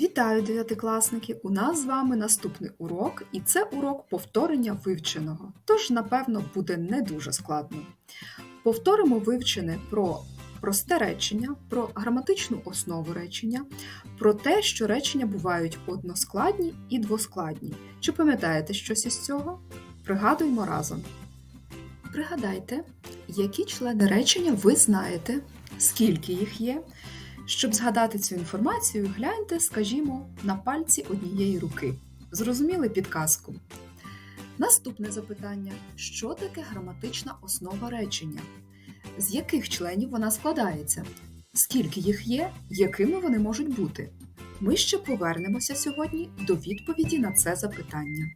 Вітаю, дев'ятикласники! У нас з вами наступний урок, і це урок повторення вивченого. Тож, напевно, буде не дуже складно. Повторимо вивчене про просте речення, про граматичну основу речення, про те, що речення бувають односкладні і двоскладні. Чи пам'ятаєте щось із цього? Пригадуємо разом. Пригадайте, які члени речення ви знаєте, скільки їх є. Щоб згадати цю інформацію, гляньте, скажімо, на пальці однієї руки. Зрозуміли підказку? Наступне запитання: що таке граматична основа речення? З яких членів вона складається? Скільки їх є, якими вони можуть бути? Ми ще повернемося сьогодні до відповіді на це запитання.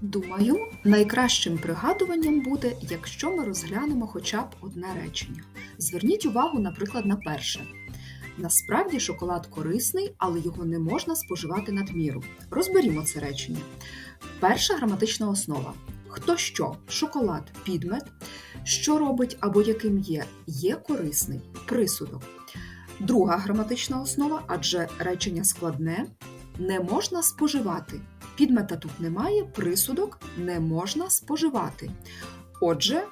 Думаю, найкращим пригадуванням буде, якщо ми розглянемо хоча б одне речення. Зверніть увагу, наприклад, на перше. Насправді шоколад корисний, але його не можна споживати надміру. Розберімо це речення. Перша граматична основа. Хто що? Шоколад підмет. Що робить або яким є? Є корисний присудок. Друга граматична основа, адже речення складне, не можна споживати. Підмета тут немає, присудок не можна споживати. Отже,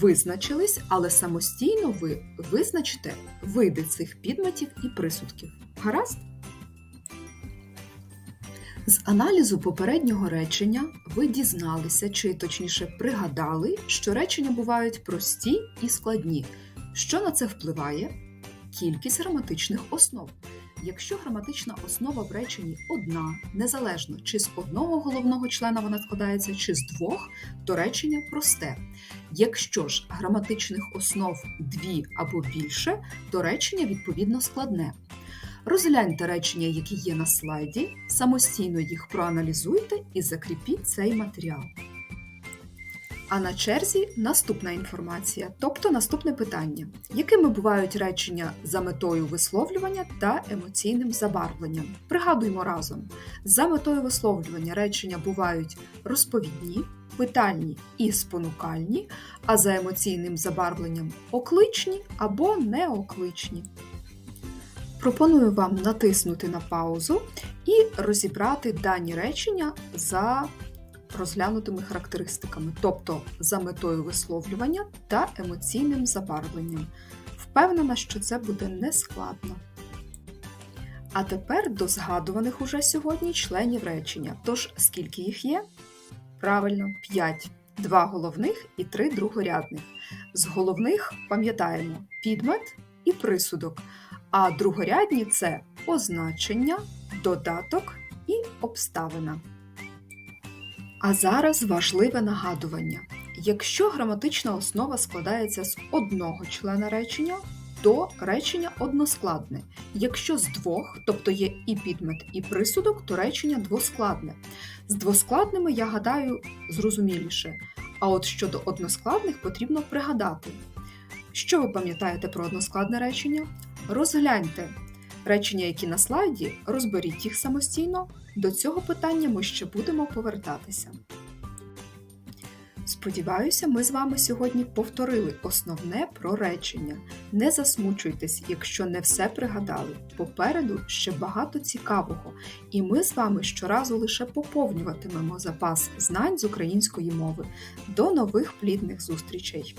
визначились, але самостійно ви визначите види цих підметів і присудків. Гаразд? З аналізу попереднього речення ви дізналися, чи точніше пригадали, що речення бувають прості і складні. Що на це впливає? Кількість граматичних основ. Якщо граматична основа в реченні одна, незалежно чи з одного головного члена вона складається, чи з двох, то речення просте. Якщо ж граматичних основ дві або більше, то речення відповідно складне. Розгляньте речення, які є на слайді, самостійно їх проаналізуйте і закріпіть цей матеріал. А на черзі наступна інформація, тобто наступне питання, якими бувають речення за метою висловлювання та емоційним забарвленням. Пригадуємо разом: за метою висловлювання речення бувають розповідні, питальні і спонукальні, а за емоційним забарвленням окличні або неокличні. Пропоную вам натиснути на паузу і розібрати дані речення за розглянутими характеристиками, тобто за метою висловлювання та емоційним забарвленням. Впевнена, що це буде нескладно. А тепер до згадуваних уже сьогодні членів речення. Тож, скільки їх є? Правильно, 5. Два головних і три другорядних. З головних пам'ятаємо підмет і присудок, а другорядні це означення, додаток і обставина. А зараз важливе нагадування. Якщо граматична основа складається з одного члена речення, то речення односкладне. Якщо з двох, тобто є і підмет, і присудок, то речення двоскладне. З двоскладними, я гадаю, зрозуміліше. А от щодо односкладних потрібно пригадати. Що ви пам'ятаєте про односкладне речення? Розгляньте речення, які на слайді, розберіть їх самостійно. До цього питання ми ще будемо повертатися. Сподіваюся, ми з вами сьогодні повторили основне про речення. Не засмучуйтесь, якщо не все пригадали. Попереду ще багато цікавого, і ми з вами щоразу лише поповнюватимемо запас знань з української мови. До нових плідних зустрічей!